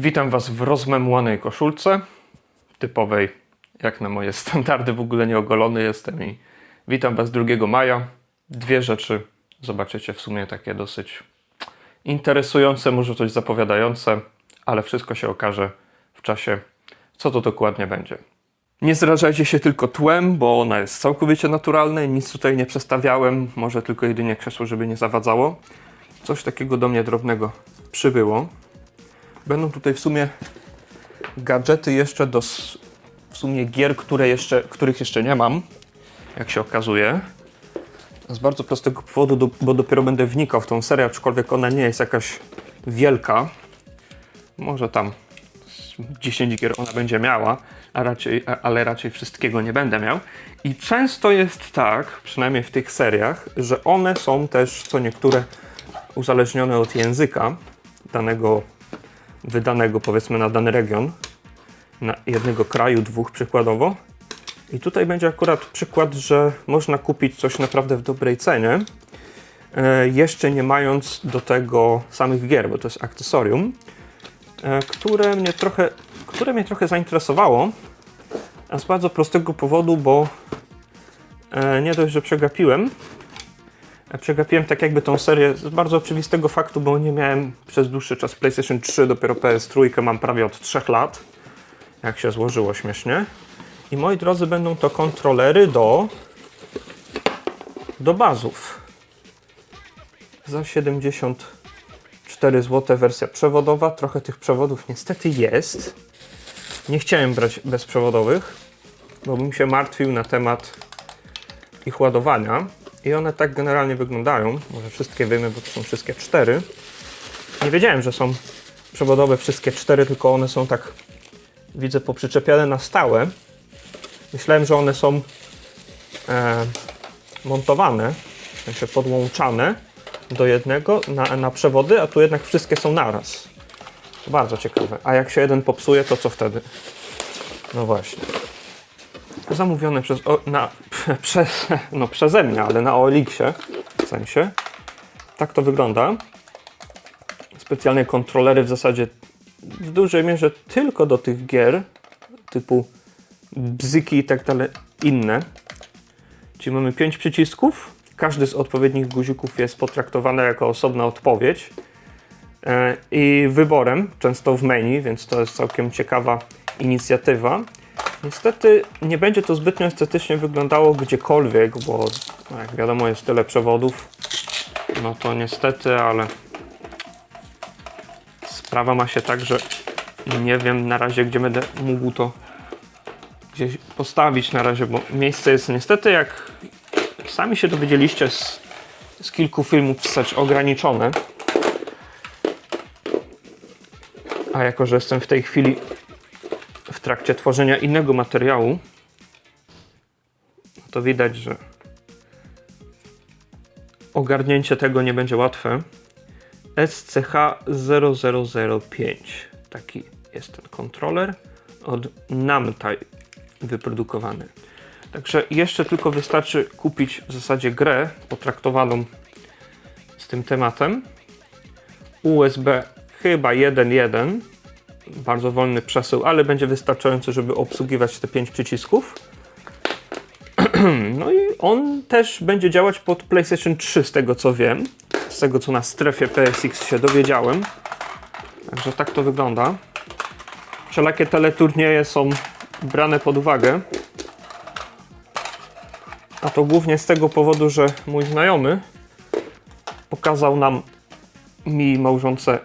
Witam Was w rozmemłanej koszulce, typowej, jak na moje standardy, w ogóle nieogolony jestem i witam Was 2 maja. Dwie rzeczy zobaczycie w sumie takie dosyć interesujące, może coś zapowiadające, ale wszystko się okaże w czasie, co to dokładnie będzie. Nie zrażajcie się tylko tłem, bo ona jest całkowicie naturalna i nic tutaj nie przestawiałem, może tylko jedynie krzesło, żeby nie zawadzało. Coś takiego do mnie drobnego przybyło. Będą tutaj w sumie gadżety jeszcze do w sumie gier, które jeszcze, których jeszcze nie mam, jak się okazuje. Z bardzo prostego powodu, do, bo dopiero będę wnikał w tą serię, aczkolwiek ona nie jest jakaś wielka. Może tam z 10 gier ona będzie miała, a raczej, ale raczej wszystkiego nie będę miał. I często jest tak, przynajmniej w tych seriach, że one są też co niektóre uzależnione od języka danego wydanego powiedzmy na dany region, na jednego kraju, dwóch przykładowo. I tutaj będzie akurat przykład, że można kupić coś naprawdę w dobrej cenie, e, jeszcze nie mając do tego samych gier, bo to jest akcesorium, e, które mnie trochę, które mnie trochę zainteresowało, a z bardzo prostego powodu, bo e, nie dość, że przegapiłem, a Przegapiłem tak jakby tą serię z bardzo oczywistego faktu, bo nie miałem przez dłuższy czas PlayStation 3, dopiero PS3 mam prawie od 3 lat. Jak się złożyło śmiesznie. I moi drodzy, będą to kontrolery do do bazów. Za 74 zł wersja przewodowa. Trochę tych przewodów niestety jest. Nie chciałem brać bezprzewodowych, bo bym się martwił na temat ich ładowania. I one tak generalnie wyglądają. Może wszystkie wiemy, bo to są wszystkie cztery. Nie wiedziałem, że są przewodowe wszystkie cztery, tylko one są tak, widzę, poprzyczepiane na stałe. Myślałem, że one są e, montowane, w sensie podłączane do jednego na, na przewody, a tu jednak wszystkie są naraz. Bardzo ciekawe. A jak się jeden popsuje, to co wtedy? No właśnie zamówione przez, o, na, przez, no przeze mnie, ale na OLX-ie w sensie. Tak to wygląda. Specjalne kontrolery w zasadzie w dużej mierze tylko do tych gier typu bzyki i tak dalej inne. Czyli mamy pięć przycisków. Każdy z odpowiednich guzików jest potraktowany jako osobna odpowiedź. E, I wyborem, często w menu, więc to jest całkiem ciekawa inicjatywa. Niestety nie będzie to zbytnio estetycznie wyglądało gdziekolwiek, bo no jak wiadomo jest tyle przewodów. No to niestety, ale sprawa ma się tak, że nie wiem na razie gdzie będę mógł to gdzieś postawić na razie, bo miejsce jest niestety jak sami się dowiedzieliście z, z kilku filmów wstecz ograniczone. A jako, że jestem w tej chwili trakcie tworzenia innego materiału, to widać, że ogarnięcie tego nie będzie łatwe. SCH0005 taki jest ten kontroler od Namtai wyprodukowany. Także jeszcze tylko wystarczy kupić w zasadzie grę potraktowaną z tym tematem. USB chyba 1.1 bardzo wolny przesył, ale będzie wystarczający, żeby obsługiwać te 5 przycisków. No i on też będzie działać pod PlayStation 3, z tego co wiem, z tego co na strefie PSX się dowiedziałem. Także tak to wygląda. Wszelakie teleturnieje są brane pod uwagę. A to głównie z tego powodu, że mój znajomy pokazał nam mi małżonce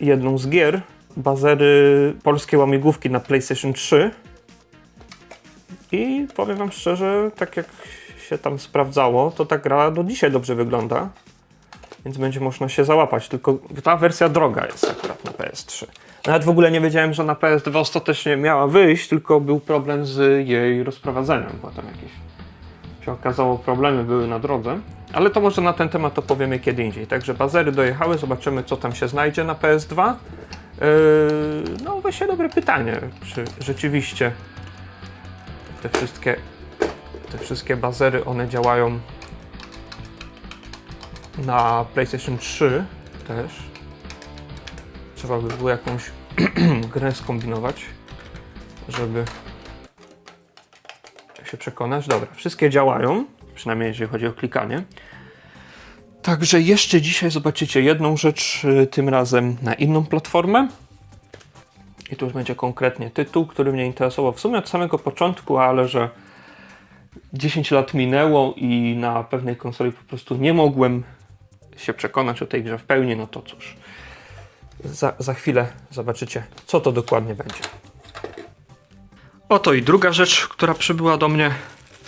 jedną z gier, bazery polskie łamigłówki na PlayStation 3 i powiem wam szczerze, tak jak się tam sprawdzało, to ta gra do dzisiaj dobrze wygląda, więc będzie można się załapać, tylko ta wersja droga jest akurat na PS3. Nawet w ogóle nie wiedziałem, że na PS2 ostatecznie miała wyjść, tylko był problem z jej rozprowadzeniem, bo tam jakieś się okazało, problemy były na drodze. Ale to może na ten temat opowiemy kiedy indziej. Także bazery dojechały, zobaczymy co tam się znajdzie na PS2. Yy, no właśnie dobre pytanie, czy rzeczywiście te wszystkie, te wszystkie bazery, one działają na PlayStation 3 też. Trzeba by było jakąś grę skombinować, żeby się przekonać. Dobra, wszystkie działają, przynajmniej jeżeli chodzi o klikanie. Także jeszcze dzisiaj zobaczycie jedną rzecz, y, tym razem na inną platformę. I tu już będzie konkretnie tytuł, który mnie interesował w sumie od samego początku, ale że 10 lat minęło i na pewnej konsoli po prostu nie mogłem się przekonać o tej grze w pełni, no to cóż. Za, za chwilę zobaczycie, co to dokładnie będzie. Oto i druga rzecz, która przybyła do mnie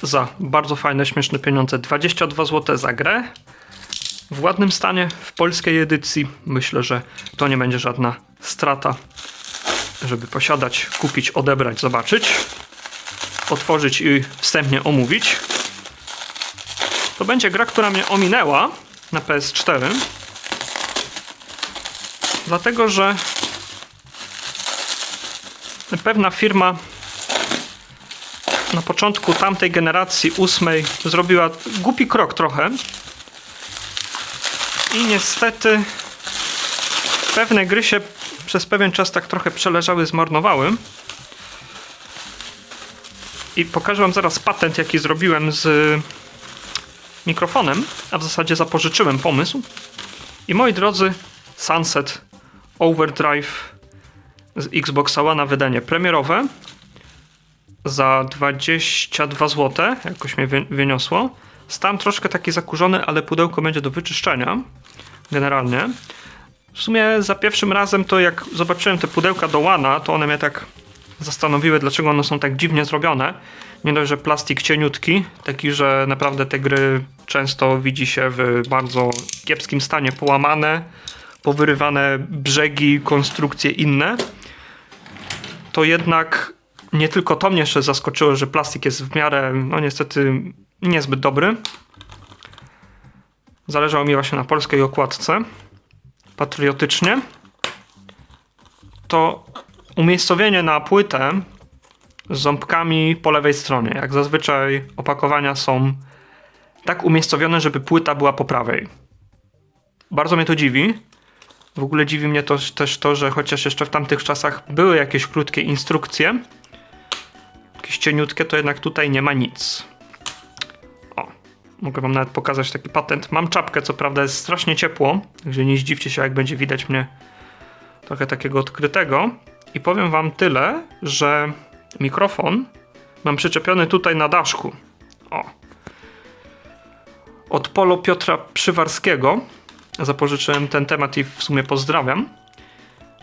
za bardzo fajne, śmieszne pieniądze. 22 zł za grę. W ładnym stanie, w polskiej edycji. Myślę, że to nie będzie żadna strata, żeby posiadać, kupić, odebrać, zobaczyć, otworzyć i wstępnie omówić. To będzie gra, która mnie ominęła na PS4. Dlatego, że pewna firma na początku tamtej generacji ósmej zrobiła głupi krok trochę. I niestety pewne gry się przez pewien czas tak trochę przeleżały, zmarnowały. I pokażę wam zaraz patent, jaki zrobiłem z mikrofonem, a w zasadzie zapożyczyłem pomysł. I moi drodzy, Sunset Overdrive z Xbox One wydanie premierowe za 22 zł, jakoś mnie wy- wyniosło. Stan troszkę taki zakurzony, ale pudełko będzie do wyczyszczenia. Generalnie. W sumie za pierwszym razem to jak zobaczyłem te pudełka do Łana, to one mnie tak zastanowiły, dlaczego one są tak dziwnie zrobione. Nie dość, że plastik cieniutki, taki, że naprawdę te gry często widzi się w bardzo kiepskim stanie, połamane, powyrywane brzegi, konstrukcje inne. To jednak nie tylko to mnie jeszcze zaskoczyło, że plastik jest w miarę, no niestety, niezbyt dobry. Zależało mi właśnie na polskiej okładce. Patriotycznie. To umiejscowienie na płytę z ząbkami po lewej stronie. Jak zazwyczaj opakowania są tak umiejscowione, żeby płyta była po prawej. Bardzo mnie to dziwi. W ogóle dziwi mnie to, też to, że chociaż jeszcze w tamtych czasach były jakieś krótkie instrukcje, jakieś cieniutkie, to jednak tutaj nie ma nic. Mogę wam nawet pokazać taki patent. Mam czapkę, co prawda jest strasznie ciepło, także nie zdziwcie się, jak będzie widać mnie trochę takiego odkrytego. I powiem wam tyle, że mikrofon mam przyczepiony tutaj na daszku. O. Od Polo Piotra Przywarskiego zapożyczyłem ten temat i w sumie pozdrawiam.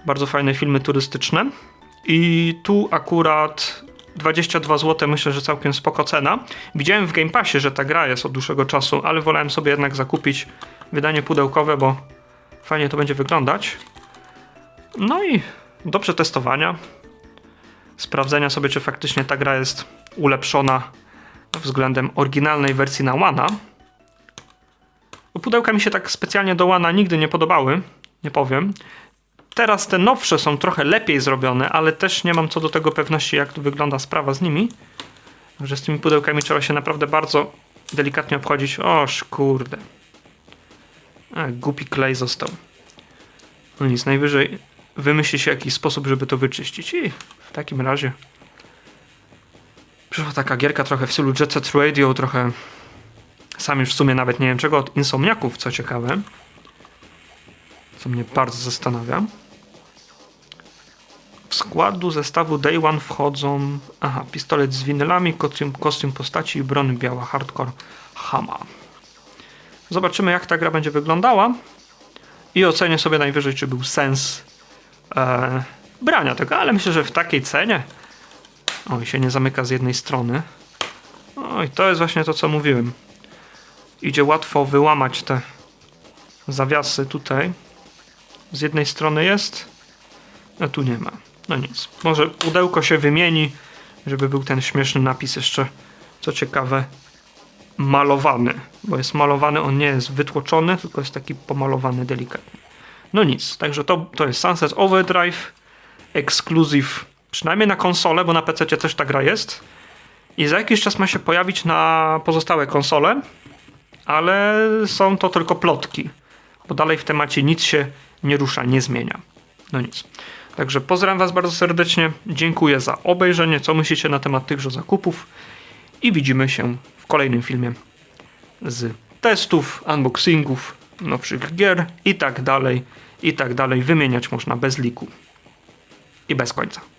Bardzo fajne filmy turystyczne. I tu akurat 22 zł myślę, że całkiem spoko cena. Widziałem w Game Passie, że ta gra jest od dłuższego czasu, ale wolałem sobie jednak zakupić wydanie pudełkowe, bo fajnie to będzie wyglądać. No i do przetestowania. Sprawdzenia sobie, czy faktycznie ta gra jest ulepszona względem oryginalnej wersji na Łana. Pudełka mi się tak specjalnie do Łana nigdy nie podobały, nie powiem. Teraz te nowsze są trochę lepiej zrobione, ale też nie mam co do tego pewności, jak wygląda sprawa z nimi. Że z tymi pudełkami trzeba się naprawdę bardzo delikatnie obchodzić. Oż kurde. A, głupi klej został. No nic, najwyżej wymyśli się jakiś sposób, żeby to wyczyścić. I w takim razie przyszła taka gierka trochę w stylu Jet Set Radio, trochę sam już w sumie nawet nie wiem czego, od Insomniaków, co ciekawe. Co mnie bardzo zastanawia. Składu zestawu Day One wchodzą aha, pistolet z winylami, kostium, kostium postaci i brony biała hardcore Hama. Zobaczymy jak ta gra będzie wyglądała i ocenię sobie najwyżej czy był sens e, brania tego, ale myślę, że w takiej cenie. Oj się nie zamyka z jednej strony. Oj to jest właśnie to co mówiłem. Idzie łatwo wyłamać te zawiasy tutaj. Z jednej strony jest a tu nie ma no nic. Może pudełko się wymieni, żeby był ten śmieszny napis jeszcze, co ciekawe, malowany. Bo jest malowany, on nie jest wytłoczony, tylko jest taki pomalowany delikatnie. No nic, także to, to jest Sunset Overdrive Exclusive, przynajmniej na konsolę, bo na PC też ta gra jest. I za jakiś czas ma się pojawić na pozostałe konsole, ale są to tylko plotki, bo dalej w temacie nic się nie rusza, nie zmienia. No nic. Także pozdrawiam Was bardzo serdecznie. Dziękuję za obejrzenie. Co myślicie na temat tychże zakupów? I widzimy się w kolejnym filmie z testów, unboxingów, nowszych gier i tak dalej, i tak dalej. Wymieniać można bez liku i bez końca.